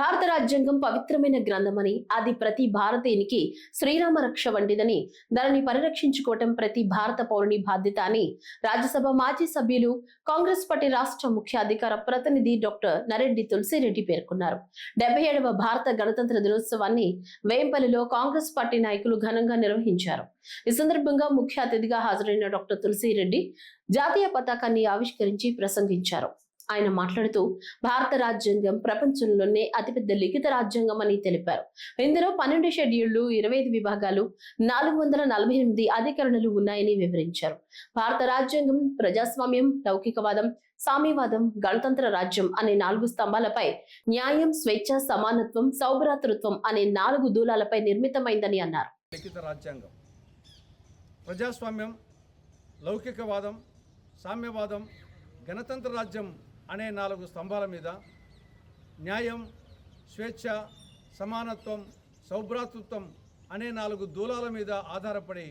భారత రాజ్యాంగం పవిత్రమైన గ్రంథమని అది ప్రతి భారతీయునికి శ్రీరామ రక్ష వంటిదని దానిని పరిరక్షించుకోవటం ప్రతి భారత పౌరుని బాధ్యత అని రాజ్యసభ మాజీ సభ్యులు కాంగ్రెస్ పార్టీ రాష్ట్ర ముఖ్య అధికార ప్రతినిధి డాక్టర్ నరెడ్డి తులసిరెడ్డి పేర్కొన్నారు. డెబ్బై ఏడవ భారత గణతంత్ర దినోత్సవాన్ని వేంపల్లిలో కాంగ్రెస్ పార్టీ నాయకులు ఘనంగా నిర్వహించారు. ఈ సందర్భంగా ముఖ్య అతిథిగా హాజరైన డాక్టర్ తులసిరెడ్డి జాతీయ పతాకాన్ని ఆవిష్కరించి ప్రసంగించారు. ఆయన మాట్లాడుతూ భారత రాజ్యాంగం ప్రపంచంలోనే అతిపెద్ద లిఖిత రాజ్యాంగం అని తెలిపారు. ఇందులో పన్నెండు షెడ్యూళ్ళు ఇరవై ఐదు విభాగాలు నాలుగు వందల నలభై ఎనిమిది అధికరణలు ఉన్నాయని వివరించారు. భారత రాజ్యాంగం ప్రజాస్వామ్యం లౌకికవాదం సామ్యవాదం గణతంత్ర రాజ్యం అనే నాలుగు స్తంభాలపై న్యాయం స్వేచ్ఛ సమానత్వం సౌభ్రాతృత్వం అనే నాలుగు దూలాలపై నిర్మితమైందని అన్నారు. లిఖిత రాజ్యాంగం. ప్రజాస్వామ్యం లౌకికవాదం సామ్యవాదం గణతంత్ర రాజ్యం అనే నాలుగు స్తంభాల మీద న్యాయం స్వేచ్ఛ సమానత్వం సౌభ్రాతృత్వం అనే నాలుగు దూలాల మీద ఆధారపడి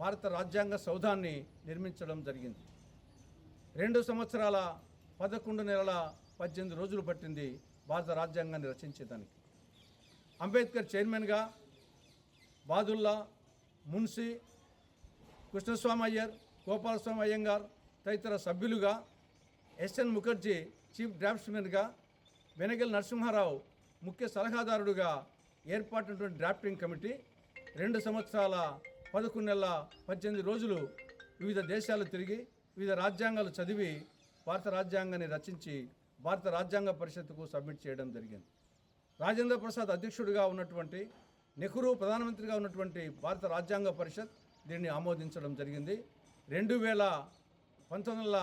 భారత రాజ్యాంగ సౌధాన్ని నిర్మించడం జరిగింది. రెండు సంవత్సరాల పదకొండు నెలల పద్దెనిమిది రోజులు పట్టింది భారత రాజ్యాంగాన్ని రచించేదానికి. అంబేద్కర్ చైర్మన్గా బాదుల్లా మున్షి కృష్ణస్వామి అయ్యర్ గోపాలస్వామి అయ్యంగార్ తదితర సభ్యులుగా ఎస్ఎన్ ముఖర్జీ చీఫ్ డ్రాఫ్ట్స్మెన్గా వెనగల్ నరసింహారావు ముఖ్య సలహాదారుడుగా ఏర్పాటైనటువంటి డ్రాఫ్టింగ్ కమిటీ రెండు సంవత్సరాల పదకొండు నెలల పద్దెనిమిది రోజులు వివిధ దేశాలు తిరిగి వివిధ రాజ్యాంగాలు చదివి భారత రాజ్యాంగాన్ని రచించి భారత రాజ్యాంగ పరిషత్తుకు సబ్మిట్ చేయడం జరిగింది. రాజేంద్ర ప్రసాద్ అధ్యక్షుడిగా ఉన్నటువంటి నెహ్రూ ప్రధానమంత్రిగా ఉన్నటువంటి భారత రాజ్యాంగ పరిషత్ దీన్ని ఆమోదించడం జరిగింది. రెండు వేల పంతొమ్మిది వందల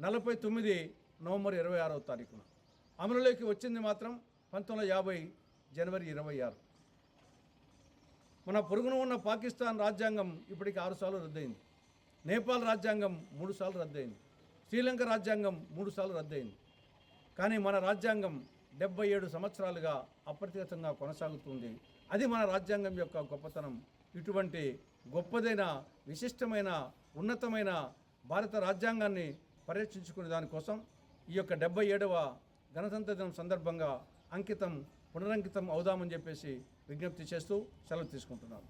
నలభై తొమ్మిది నవంబర్ ఇరవై ఆరవ తారీఖున అమలులోకి వచ్చింది మాత్రం పంతొమ్మిది వందల యాభై జనవరి ఇరవై ఆరు. మన పొరుగున ఉన్న పాకిస్తాన్ రాజ్యాంగం ఇప్పటికి ఆరు సార్లు రద్దయింది. నేపాల్ రాజ్యాంగం మూడు సార్లు రద్దయింది. శ్రీలంక రాజ్యాంగం మూడు సార్లు రద్దయింది. కానీ మన రాజ్యాంగం డెబ్బై ఏడు సంవత్సరాలుగా అప్రతిగతంగా కొనసాగుతుంది. అది మన రాజ్యాంగం యొక్క గొప్పతనం. ఇటువంటి గొప్పదైన విశిష్టమైన ఉన్నతమైన భారత రాజ్యాంగాన్ని పరిరక్షించుకునే దానికోసం ఈ యొక్క డెబ్బై ఏడవ గణతంత్ర దినం సందర్భంగా అంకితం పునరంకితం అవుదామని చెప్పేసి విజ్ఞప్తి చేస్తూ సెలవు తీసుకుంటున్నాను.